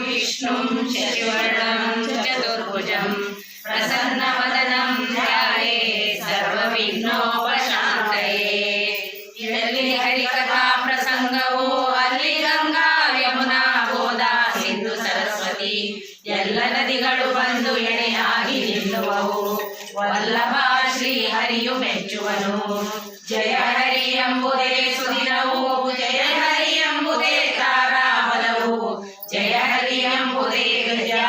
ವಿಷ್ಣು शशिवर्णं चतुर्भुजं प्रसन्नवदनं ಪ್ರಸಂಗವೋ ಅಲ್ಲಿ ಗಂಗಾ ಯಮುನಾ ಸಿಂಧು ಸರಸ್ವತಿ ಎಲ್ಲ ನದಿಗಳು ಬಂದು ಎಣೆಯಾಗಿ ನಿಲ್ಲುವವು ವಲ್ಲಭ ಶ್ರೀ ಹರಿಯು ಮೆಚ್ಚುವನು गत्या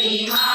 Anima.